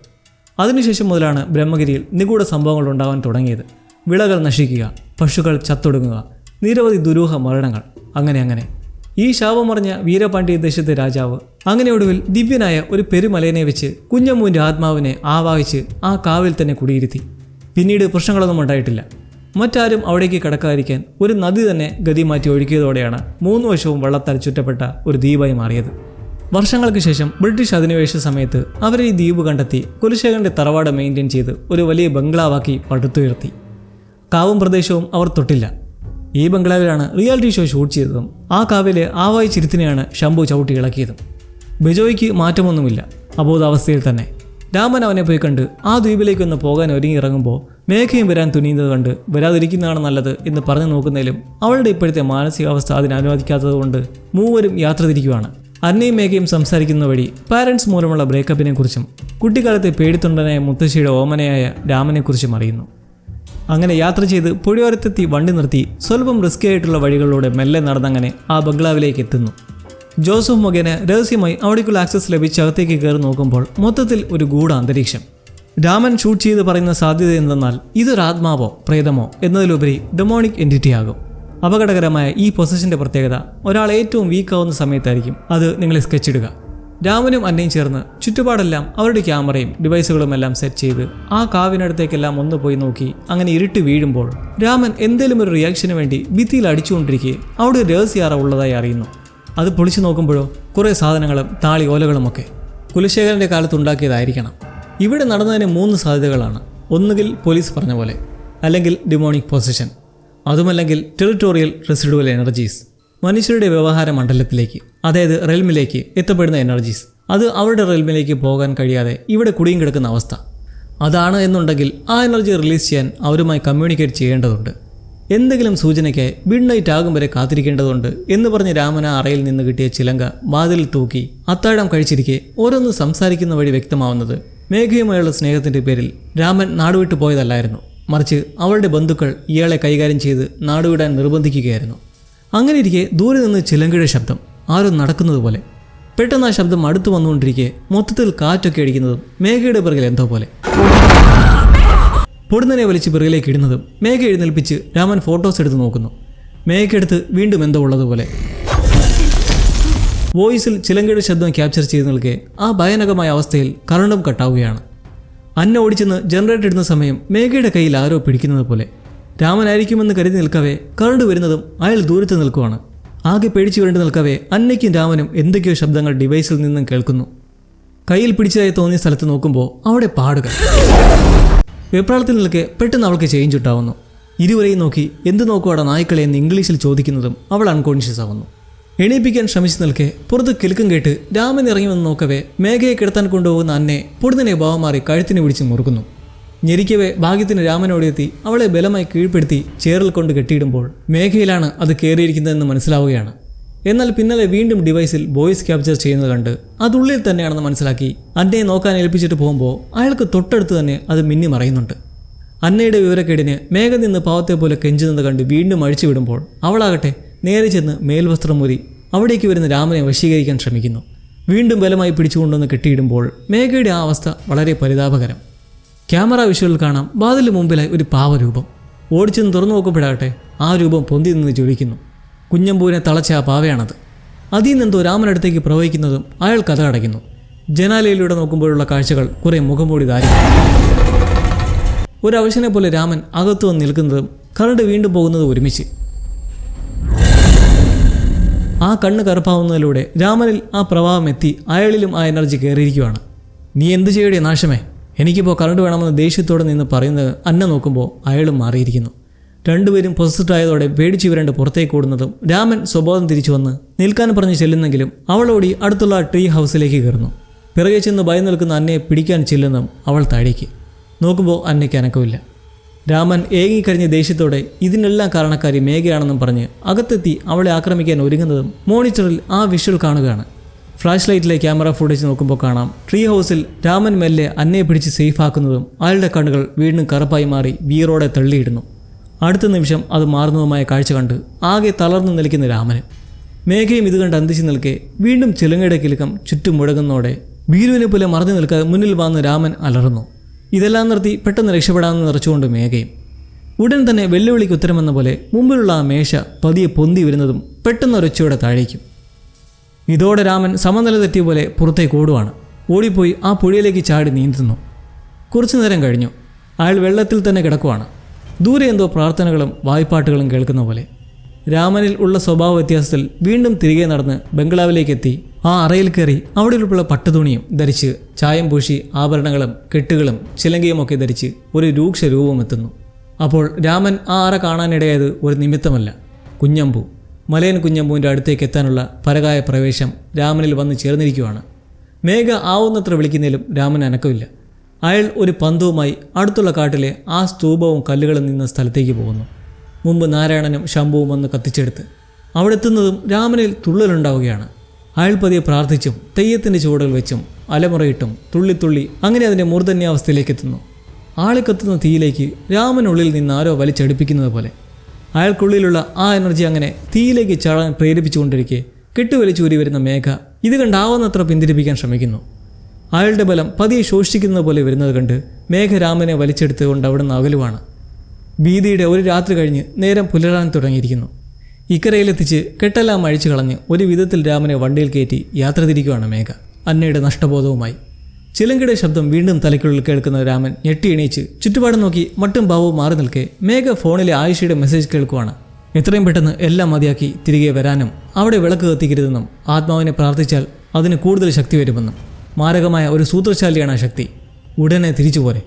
അതിനുശേഷം മുതലാണ് ബ്രഹ്മഗിരിയിൽ നിഗൂഢ സംഭവങ്ങൾ ഉണ്ടാവാൻ തുടങ്ങിയത്. വിളകൾ നശിക്കുക പശുക്കൾ ചത്തൊടുങ്ങുക നിരവധി ദുരൂഹ മരണങ്ങൾ അങ്ങനെ അങ്ങനെ. ഈ ശാപമറിഞ്ഞ വീരപാണ്ഡ്യ ദേശത്തെ രാജാവ് അങ്ങനെ ഒടുവിൽ ദിവ്യനായ ഒരു പെരുമലയനെ വെച്ച് കുഞ്ഞമ്മൂന്റെ ആത്മാവിനെ ആവാഹിച്ച് ആ കാവിൽ തന്നെ കുടിയിരുത്തി. പിന്നീട് പ്രശ്നങ്ങളൊന്നും ഉണ്ടായിട്ടില്ല. മറ്റാരും അവിടേക്ക് കടക്കാതിരിക്കാൻ ഒരു നദി തന്നെ ഗതി മാറ്റി ഒഴുക്കിയതോടെയാണ് മൂന്ന് വശവും വള്ളത്താൽ ചുറ്റപ്പെട്ട ഒരു ദ്വീപായി മാറിയത്. വർഷങ്ങൾക്ക് ശേഷം ബ്രിട്ടീഷ് അധിനിവേശ സമയത്ത് അവർ ഈ ദ്വീപ് കണ്ടെത്തി കുലശേഖരന്റെ തറവാട് മെയിന്റെയിൻ ചെയ്ത് ഒരു വലിയ ബംഗ്ലാവാക്കി പടുത്തുയർത്തി. കാവും പ്രദേശവും അവർ തൊട്ടില്ല. ഈ ബംഗ്ലാവിലാണ് റിയാലിറ്റി ഷോ ഷൂട്ട് ചെയ്തതും ആ കാവിലെ ആവായി ചിരുത്തിനെയാണ് ശംഭു ചവിട്ടി ഇളക്കിയതും. ബിജോയ്ക്ക് മാറ്റമൊന്നുമില്ല. അബോധാവസ്ഥയിൽ തന്നെ. രാമൻ അവനെ പോയി കണ്ട് ആ ദ്വീപിലേക്കൊന്ന് പോകാൻ ഒരുങ്ങി ഇറങ്ങുമ്പോൾ മേഘയും വരാൻ തുനിയുന്നത് കണ്ട് വരാതിരിക്കുന്നതാണ് നല്ലത് എന്ന് പറഞ്ഞു നോക്കുന്നതിലും അവളുടെ ഇപ്പോഴത്തെ മാനസികാവസ്ഥ അതിന് അനുവദിക്കാത്തതുകൊണ്ട് മൂവരും യാത്ര തിരിക്കുവാണ്. അന്നയും മേഘയും സംസാരിക്കുന്ന വഴി പാരൻസ് മൂലമുള്ള ബ്രേക്കപ്പിനെ കുറിച്ചും കുട്ടിക്കാലത്തെ പേടിത്തൊണ്ടനായ മുത്തശ്ശിയുടെ ഓമനയായ രാമനെക്കുറിച്ചും അറിയുന്നു. അങ്ങനെ യാത്ര ചെയ്ത് പുഴയോരത്തെത്തി വണ്ടി നിർത്തി സ്വല്പം റിസ്ക് ആയിട്ടുള്ള വഴികളിലൂടെ മെല്ലെ നടന്നങ്ങനെ ആ ബംഗ്ലാവിലേക്ക് എത്തുന്നു. ജോസഫ് മുഖേന രഹസ്യമായി അവിടേക്കുള്ള ആക്സസ് ലഭിച്ച് അകത്തേക്ക് കയറി നോക്കുമ്പോൾ മൊത്തത്തിൽ ഒരു ഗൂഢ അന്തരീക്ഷം. രാമൻ ഷൂട്ട് ചെയ്ത് പറയുന്ന സാധ്യത എന്തെന്നാൽ ഇതൊരു ആത്മാവോ പ്രേതമോ എന്നതിലുപരി ഡെമോണിക് എന്റിറ്റി ആകും. അപകടകരമായ ഈ പൊസിഷന്റെ പ്രത്യേകത ഒരാൾ ഏറ്റവും വീക്ക് ആവുന്ന സമയത്തായിരിക്കും അത് നിങ്ങളെ സ്കെച്ച് സ്കെച്ചിടുക രാമനും അന്നയും ചേർന്ന് ചുറ്റുപാടെല്ലാം അവരുടെ ക്യാമറയും ഡിവൈസുകളുമെല്ലാം സെറ്റ് ചെയ്ത് ആ കാവിനടുത്തേക്കെല്ലാം ഒന്ന് പോയി നോക്കി അങ്ങനെ ഇരുട്ട് വീഴുമ്പോൾ രാമൻ എന്തെങ്കിലും ഒരു റിയാക്ഷന് വേണ്ടി ഭിത്തിയിൽ അടിച്ചുകൊണ്ടിരിക്കെ അവിടെ രഹസ്യാറ ഉള്ളതായി അറിയുന്നു. അത് പൊളിച്ചു നോക്കുമ്പോഴോ കുറേ സാധനങ്ങളും താളി ഓലകളുമൊക്കെ കുലശേഖരന്റെ കാലത്ത് ഉണ്ടാക്കിയതായിരിക്കണം ഇവിടെ നടന്നതിന് മൂന്ന് സാധ്യതകളാണ്. ഒന്നുകിൽ പോലീസ് പറഞ്ഞ പോലെ അല്ലെങ്കിൽ ഡിമോണിക് പൊസിഷൻ അതുമല്ലെങ്കിൽ ടെറിട്ടോറിയൽ റെസിഡുവൽ എനർജീസ് മനുഷ്യരുടെ വ്യവഹാര മണ്ഡലത്തിലേക്ക് അതായത് റെൽമിലേക്ക് എത്തപ്പെടുന്ന എനർജീസ് അത് അവരുടെ റെൽമിലേക്ക് പോകാൻ കഴിയാതെ ഇവിടെ കുടിയും കിടക്കുന്ന അവസ്ഥ. അതാണ് എന്നുണ്ടെങ്കിൽ ആ എനർജി റിലീസ് ചെയ്യാൻ അവരുമായി കമ്മ്യൂണിക്കേറ്റ് ചെയ്യേണ്ടതുണ്ട്. എന്തെങ്കിലും സൂചനയ്ക്കായി മിഡ് നൈറ്റ് ആകും വരെ കാത്തിരിക്കേണ്ടതുണ്ട് എന്ന് പറഞ്ഞ് രാമന അറയിൽ നിന്ന് കിട്ടിയ ചിലങ്ക വാതിൽ തൂക്കി അത്താഴം കഴിച്ചിരിക്കെ ഓരോന്ന് സംസാരിക്കുന്ന വഴി വ്യക്തമാവുന്നത് മേഘയുമായുള്ള സ്നേഹത്തിന്റെ പേരിൽ രാമൻ നാടുവിട്ടു പോയതല്ലായിരുന്നു. മറിച്ച് അവളുടെ ബന്ധുക്കൾ ഇയാളെ കൈകാര്യം ചെയ്ത് നാടുവിടാൻ നിർബന്ധിക്കുകയായിരുന്നു. അങ്ങനെ ഇരിക്കെ ദൂരെ നിന്ന് ചിലങ്കയുടെ ശബ്ദം ആരോ നടക്കുന്നത് പോലെ. പെട്ടെന്ന് ആ ശബ്ദം അടുത്തു വന്നുകൊണ്ടിരിക്കെ മൊത്തത്തിൽ കാറ്റൊക്കെ അടിക്കുന്നതും മേഘയുടെ പിറകിൽ എന്തോ പോലെ. പൊടുന്നനെ വലിച്ച് പിറകിലേക്ക് ഇടുന്നതും മേഘ എഴുന്നേൽപ്പിച്ച് രാമൻ ഫോട്ടോസ് എടുത്ത് നോക്കുന്നു. മേഘെടുത്ത് വീണ്ടും എന്തോ ഉള്ളതുപോലെ. വോയിസിൽ ചിലങ്കയുടെ ശബ്ദം ക്യാപ്ചർ ചെയ്ത് നിൽക്കെ ആ ഭയാനകമായ അവസ്ഥയിൽ കറണ്ടും കട്ടാവുകയാണ്. അന്ന ഓടിച്ചെന്ന് ജനറേറ്റർ ഇടുന്ന സമയം മേഘയുടെ കയ്യിൽ ആരോ പിടിക്കുന്നത് പോലെ. രാമനായിരിക്കുമെന്ന് കരുതി നിൽക്കവേ കറണ്ട് വരുന്നതും അയാൾ ദൂരത്ത് നിൽക്കുവാണ്. ആകെ പേടിച്ചു വേണ്ടി നിൽക്കവേ അന്നയ്ക്കും രാമനും എന്തൊക്കെയോ ശബ്ദങ്ങൾ ഡിവൈസിൽ നിന്നും കേൾക്കുന്നു. കയ്യിൽ പിടിച്ചതായി തോന്നിയ സ്ഥലത്ത് നോക്കുമ്പോൾ അവിടെ പാടുകൾ. വെപ്രാളത്തിൽ നിൽക്കെ പെട്ടെന്ന് അവൾക്ക് ചേഞ്ച് ഉണ്ടാവുന്നു. ഇരുവരെയും നോക്കി എന്ത് നോക്കുവാടാ നായ്ക്കളെ എന്ന് ഇംഗ്ലീഷിൽ ചോദിക്കുന്നതും അവൾ അൺകോൺഷ്യസ് ആവുന്നു. എണീപ്പിക്കാൻ ശ്രമിച്ചു നിൽക്കെ പുറത്ത് കിലുക്കം കേട്ട് രാമൻ ഇറങ്ങി വന്ന് നോക്കവേ മേഘയെ കിടത്താൻ കൊണ്ടുപോകുന്ന അന്നെ പൊടുന്നനെ ഭാവം മാറി കഴുത്തിന് പിടിച്ച് മുറുക്കുന്നു. ഞെരിക്കവേ ഭാഗ്യത്തിന് രാമനോടെത്തി അവളെ ബലമായി കീഴ്പ്പെടുത്തി ചേറിൽ കൊണ്ട് കെട്ടിയിടുമ്പോൾ മേഘയിലാണ് അത് കയറിയിരിക്കുന്നതെന്ന് മനസ്സിലാവുകയാണ്. എന്നാൽ പിന്നാലെ വീണ്ടും ഡിവൈസിൽ വോയിസ് ക്യാപ്ചർ ചെയ്യുന്നത് കണ്ട് അതുള്ളിൽ തന്നെയാണെന്ന് മനസ്സിലാക്കി അന്നയെ നോക്കാൻ ഏൽപ്പിച്ചിട്ട് പോകുമ്പോൾ അയാൾക്ക് തൊട്ടടുത്ത് തന്നെ അത് മിന്നി മറയുന്നുണ്ട്. അന്നയുടെ വിവരക്കേടിന് മേഘ നിന്ന് പാവത്തെ പോലെ കെഞ്ചുന്നത് കണ്ട് വീണ്ടും അഴിച്ചു വിടുമ്പോൾ അവളാകട്ടെ നേരെ ചെന്ന് മേൽവസ്ത്രം മുരി അവിടേക്ക് വരുന്ന രാമനെ വശീകരിക്കാൻ ശ്രമിക്കുന്നു. വീണ്ടും ബലമായി പിടിച്ചുകൊണ്ടുവന്ന് കെട്ടിയിടുമ്പോൾ മേഘയുടെ ആ അവസ്ഥ വളരെ പരിതാപകരം. ക്യാമറ വിഷ്വലിൽ കാണാം. വാതിലിന് മുമ്പിലായി ഒരു പാവരൂപം. ഓടിച്ചെന്ന് തുറന്നു നോക്കുമ്പോഴാകട്ടെ ആ രൂപം പൊന്തി നിന്ന് ജ്വലിക്കുന്നു. കുഞ്ഞമ്പൂവിനെ തളച്ച ആ പാവയാണത്. അതിൽ നിന്നെന്തോ രാമനടുത്തേക്ക് പ്രവഹിക്കുന്നതും അയാൾ കഥ അടയ്ക്കുന്നു ജനാലയിലൂടെ നോക്കുമ്പോഴുള്ള കാഴ്ചകൾ കുറെ മുഖംമൂടി ദാരി. ഒരവശനെ പോലെ രാമൻ അകത്തു വന്ന് നിൽക്കുന്നതും കറണ്ട് വീണ്ടും പോകുന്നതും ഒരുമിച്ച്. ആ കണ്ണ് കറുപ്പാവുന്നതിലൂടെ രാമനിൽ ആ പ്രവാഹം എത്തി അയാളിലും ആ എനർജി കയറിയിരിക്കുകയാണ് നീ എന്ത് ചെയ്യടേ നാശമേ? എനിക്കിപ്പോൾ കറണ്ട് വേണമെന്ന് ദേഷ്യത്തോടെ നിന്ന് പറയുന്നത് അന്നെ നോക്കുമ്പോൾ അയാളും മാറിയിരിക്കുന്നു. രണ്ടുപേരും പൊസസ്ഡ് ആയതോടെ പേടിച്ചു വരേണ്ട പുറത്തേക്ക് ഓടുന്നതും രാമൻ സ്വബോധം തിരിച്ചു വന്ന് നിൽക്കാൻ പറഞ്ഞ് ചെല്ലുന്നെങ്കിലും അവളോടി അടുത്തുള്ള ട്രീ ഹൗസിലേക്ക് കയറുന്നു. പിറകെ ചെന്ന് ഭയം നിൽക്കുന്ന അന്നയെ പിടിക്കാൻ ചെല്ലുന്നതും അവൾ താഴേക്ക്. നോക്കുമ്പോൾ അന്നയ്ക്ക് അനക്കമില്ല. രാമൻ ഏങ്ങിക്കരഞ്ഞ ദേഷ്യത്തോടെ ഇതിനെല്ലാം കാരണക്കാരി മേഘയാണെന്നും പറഞ്ഞ് അകത്തെത്തി അവളെ ആക്രമിക്കാൻ ഒരുങ്ങുന്നതും മോണിറ്ററിൽ ആ വിഷ്വൽ കാണുകയാണ്. ഫ്ലാഷ് ലൈറ്റിലെ ക്യാമറ ഫുട്ടേജ് നോക്കുമ്പോൾ കാണാം. ട്രീ ഹൗസിൽ രാമൻ മെല്ലെ അന്നയെ പിടിച്ച് സേഫാക്കുന്നതും അയാളുടെ കണ്ണുകൾ വീണ്ടും കറുപ്പായി മാറി വീറോടെ തള്ളിയിടുന്നു. അടുത്ത നിമിഷം അത് മാറുന്നതുമായ കാഴ്ച കണ്ട് ആകെ തളർന്നു നിൽക്കുന്ന രാമന്. മേഘയും ഇത് കണ്ട് അന്തിച്ചു നിൽക്കെ വീണ്ടും ചിലങ്ങയുടെ കിലുക്കം ചുറ്റും മുഴങ്ങുന്നതോടെ ഭീരുവിനെ പോലെ മറഞ്ഞു നിൽക്കാതെ മുന്നിൽ വന്ന് രാമൻ അലറുന്നു. ഇതെല്ലാം നിർത്തി പെട്ടെന്ന് രക്ഷപ്പെടാമെന്ന് നിറച്ചുകൊണ്ട് മേഘയും. ഉടൻ തന്നെ വെല്ലുവിളിക്ക് ഉത്തരമെന്ന പോലെ മുമ്പിലുള്ള ആ മേശ പതിയെ പൊന്തി വരുന്നതും പെട്ടെന്ന് ഒരൊച്ചയോടെ താഴേക്കും. ഇതോടെ രാമൻ സമനില തെറ്റിയ പോലെ പുറത്തേക്ക് ഓടുവാണ്. ഓടിപ്പോയി ആ പുഴയിലേക്ക് ചാടി നീന്തുന്നു. കുറച്ചു നേരം കഴിഞ്ഞു. അയാൾ വെള്ളത്തിൽ തന്നെ കിടക്കുവാണ്. ദൂരെ എന്തോ പ്രാർത്ഥനകളും വായ്പാട്ടുകളും കേൾക്കുന്ന പോലെ. രാമനിൽ ഉള്ള സ്വഭാവ വ്യത്യാസത്തിൽ വീണ്ടും തിരികെ നടന്ന് ബംഗ്ലാവിലേക്ക് എത്തി ആ അറയിൽ കയറി അവിടെയുള്ള പട്ടുതുണിയും ധരിച്ച് ചായം പൂശി ആഭരണങ്ങളും കെട്ടുകളും ചിലങ്കയും ഒക്കെ ധരിച്ച് ഒരു രൂക്ഷ രൂപം എത്തുന്നു. അപ്പോൾ രാമൻ ആ അറ കാണാനിടയായത് ഒരു നിമിത്തമല്ല. കുഞ്ഞമ്പു മലയൻ കുഞ്ഞമ്പുവിന്റെ അടുത്തേക്ക് എത്താനുള്ള പരകായ പ്രവേശം രാമനിൽ വന്ന് ചേർന്നിരിക്കുവാണ്. മേഘ ആവുന്നത്ര വിളിക്കുന്നതിലും രാമൻ അനക്കമില്ല. അയാൾ ഒരു പന്തവുമായി അടുത്തുള്ള കാട്ടിലെ ആ സ്തൂപവും കല്ലുകളും നിന്ന സ്ഥലത്തേക്ക് പോകുന്നു. മുമ്പ് നാരായണനും ശംഭുവും വന്ന് കത്തിച്ചെടുത്ത് അവിടെ എത്തുന്നതും രാമനിൽ തുള്ളലുണ്ടാവുകയാണ്. അയാൾ പതിയെ പ്രാർത്ഥിച്ചും തെയ്യത്തിന്റെ ചുവടുകൾ വെച്ചും അലമുറയിട്ടും തുള്ളിത്തുള്ളി അങ്ങനെ അതിന്റെ മൂർധന്യാവസ്ഥയിലേക്ക് എത്തുന്നു ആളിക്കത്തുന്ന തീയിലേക്ക് രാമനുള്ളിൽ നിന്ന് ആരോ വലിച്ചടുപ്പിക്കുന്നത് പോലെ. അയാൾക്കുള്ളിലുള്ള ആ എനർജി അങ്ങനെ തീയിലേക്ക് ചാടാൻ പ്രേരിപ്പിച്ചുകൊണ്ടിരിക്കെ കെട്ടുവലിച്ചൂരി വരുന്ന മേഘ ഇത് കണ്ടാവുന്നത്ര പിന്തിരിപ്പിക്കാൻ ശ്രമിക്കുന്നു. അയാളുടെ ബലം പതിയെ ശോഷിക്കുന്ന പോലെ വരുന്നത് കണ്ട് മേഘരാമനെ വലിച്ചെടുത്തുകൊണ്ട് അവിടുന്ന് അകലുവാണ്. ഭീതിയുടെ ഒരു രാത്രി കഴിഞ്ഞ് നേരം പുലരാൻ തുടങ്ങിയിരിക്കുന്നു. ഇക്കരയിലെത്തിച്ച് കെട്ടെല്ലാം അഴിച്ചു കളഞ്ഞ് ഒരു വിധത്തിൽ രാമനെ വണ്ടിയിൽ കയറ്റി യാത്ര തിരിക്കുകയാണ് മേഘ. അന്നയുടെ നഷ്ടബോധവുമായി. ചിലങ്കയുടെ ശബ്ദം വീണ്ടും തലയ്ക്കുള്ളിൽ കേൾക്കുന്ന രാമൻ ഞെട്ടി എണീച്ച് ചുറ്റുപാടും നോക്കി മട്ടും ഭാവവും മാറി നിൽക്കെ മേഘ ഫോണിലെ ആയിഷയുടെ മെസ്സേജ് കേൾക്കുവാണ്. എത്രയും പെട്ടെന്ന് എല്ലാം മതിയാക്കി തിരികെ വരാനും അവിടെ വിളക്ക് കത്തിക്കരുതെന്നും ആത്മാവിനെ പ്രാർത്ഥിച്ചാൽ അതിന് കൂടുതൽ ശക്തി വരുമെന്നും. മാരകമായ ഒരു സൂത്രശാലിയാണ് ആ ശക്തി. ഉടനെ തിരിച്ചു പോരെ.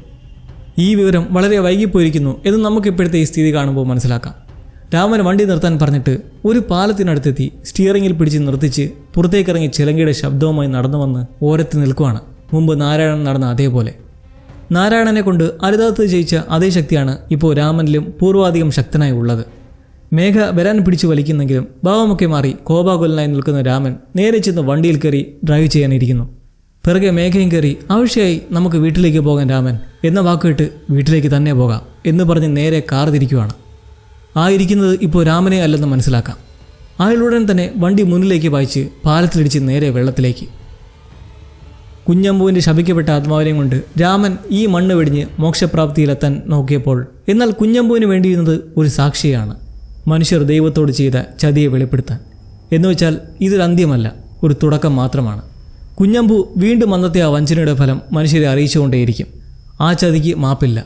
ഈ വിവരം വളരെ വൈകിപ്പോയിരിക്കുന്നു എന്ന് നമുക്കിപ്പോഴത്തെ ഈ സ്ഥിതി കാണുമ്പോൾ മനസ്സിലാക്കാം. രാമൻ വണ്ടി നിർത്താൻ പറഞ്ഞിട്ട് ഒരു പാലത്തിനടുത്തെത്തി സ്റ്റിയറിംഗിൽ പിടിച്ച് നിർത്തിച്ച് പുറത്തേക്കിറങ്ങി ചിലങ്കയുടെ ശബ്ദവുമായി നടന്നു വന്ന് ഓരത്ത് നിൽക്കുവാണ്. മുമ്പ് നാരായണൻ നടന്ന അതേപോലെ. നാരായണനെ കൊണ്ട് അരുതാത്ത് ജയിച്ച അതേ ശക്തിയാണ് ഇപ്പോൾ രാമനിലും പൂർവാധികം ശക്തനായി ഉള്ളത്. മേഘ വരാൻ പിടിച്ചു വലിക്കുന്നെങ്കിലും ഭാവമൊക്കെ മാറി കോപാകുലനായി നിൽക്കുന്ന രാമൻ നേരെ ചെന്ന് വണ്ടിയിൽ കയറി ഡ്രൈവ് ചെയ്യാനിരിക്കുന്നു. പിറകെ മേഘയും കയറി ആവശ്യമായി നമുക്ക് വീട്ടിലേക്ക് പോകാൻ രാമൻ. എന്ന വാക്കുകേട്ട് വീട്ടിലേക്ക് തന്നെ പോകാം എന്ന് പറഞ്ഞ് നേരെ കാർ തിരിക്കുവാണ്. ആ ഇരിക്കുന്നത് ഇപ്പോൾ രാമനെ അല്ലെന്ന് മനസ്സിലാക്കാം. അയാളുടൻ തന്നെ വണ്ടി മുന്നിലേക്ക് വായിച്ച് പാലത്തിലിടിച്ച് നേരെ വെള്ളത്തിലേക്ക്. കുഞ്ഞമ്പുവിന്റെ ശപിക്കപ്പെട്ട ആത്മാവിനെയും കൊണ്ട് രാമൻ ഈ മണ്ണ് വെടിഞ്ഞ് മോക്ഷപ്രാപ്തിയിലെത്താൻ നോക്കിയപ്പോൾ എന്നാൽ കുഞ്ഞമ്പുവിന് വേണ്ടിയിരുന്നത് ഒരു സാക്ഷിയാണ്. മനുഷ്യർ ദൈവത്തോട് ചെയ്ത ചതിയെ വെളിപ്പെടുത്താൻ. എന്നുവെച്ചാൽ ഇതൊരു അന്ത്യമല്ല ഒരു തുടക്കം മാത്രമാണ്. കുഞ്ഞമ്പു വീണ്ടും അന്നത്തെ ആ വഞ്ചനയുടെ ഫലം മനുഷ്യരെ അറിയിച്ചുകൊണ്ടേയിരിക്കും. ആ ചതിക്ക് മാപ്പില്ല.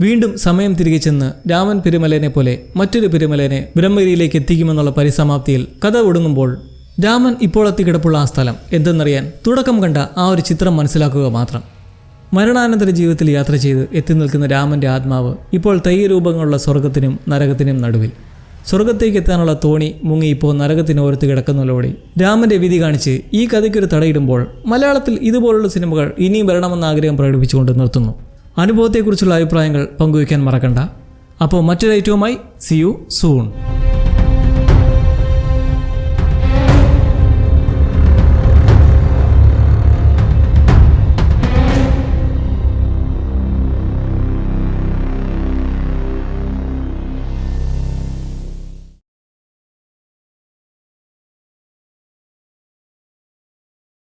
വീണ്ടും സമയം തിരികെ ചെന്ന് രാമൻ പെരുമലേനെ പോലെ മറ്റൊരു പെരുമലേനെ ബ്രഹ്മഗിരിയിലേക്ക് എത്തിക്കുമെന്നുള്ള പരിസമാപ്തിയിൽ കഥ ഒടുങ്ങുമ്പോൾ രാമൻ ഇപ്പോൾ എത്തിക്കിടപ്പുള്ള ആ സ്ഥലം എന്തെന്നറിയാൻ തുടക്കം കണ്ട ആ ഒരു ചിത്രം മനസ്സിലാക്കുക മാത്രം. മരണാനന്തര ജീവിതത്തിൽ യാത്ര ചെയ്ത് എത്തി നിൽക്കുന്ന രാമന്റെ ആത്മാവ് ഇപ്പോൾ തയ്യ രൂപങ്ങളുള്ള സ്വർഗത്തിനും നരകത്തിനും നടുവിൽ. സ്വർഗത്തേക്ക് എത്താനുള്ള തോണി മുങ്ങി ഇപ്പോൾ നരകത്തിന് ഓരത്ത് കിടക്കുന്നതോടെ രാമന്റെ വിധി കാണിച്ച് ഈ കഥയ്ക്കൊരു തടയിടുമ്പോൾ മലയാളത്തിൽ ഇതുപോലുള്ള സിനിമകൾ ഇനിയും വരണമെന്ന ആഗ്രഹം പ്രകടിപ്പിച്ചുകൊണ്ട് നിർത്തുന്നു. അനുഭവത്തെക്കുറിച്ചുള്ള അഭിപ്രായങ്ങൾ പങ്കുവയ്ക്കാൻ മറക്കണ്ട. അപ്പോൾ മറ്റൊരു ഐറ്റവുമായി സി യു സൂൺ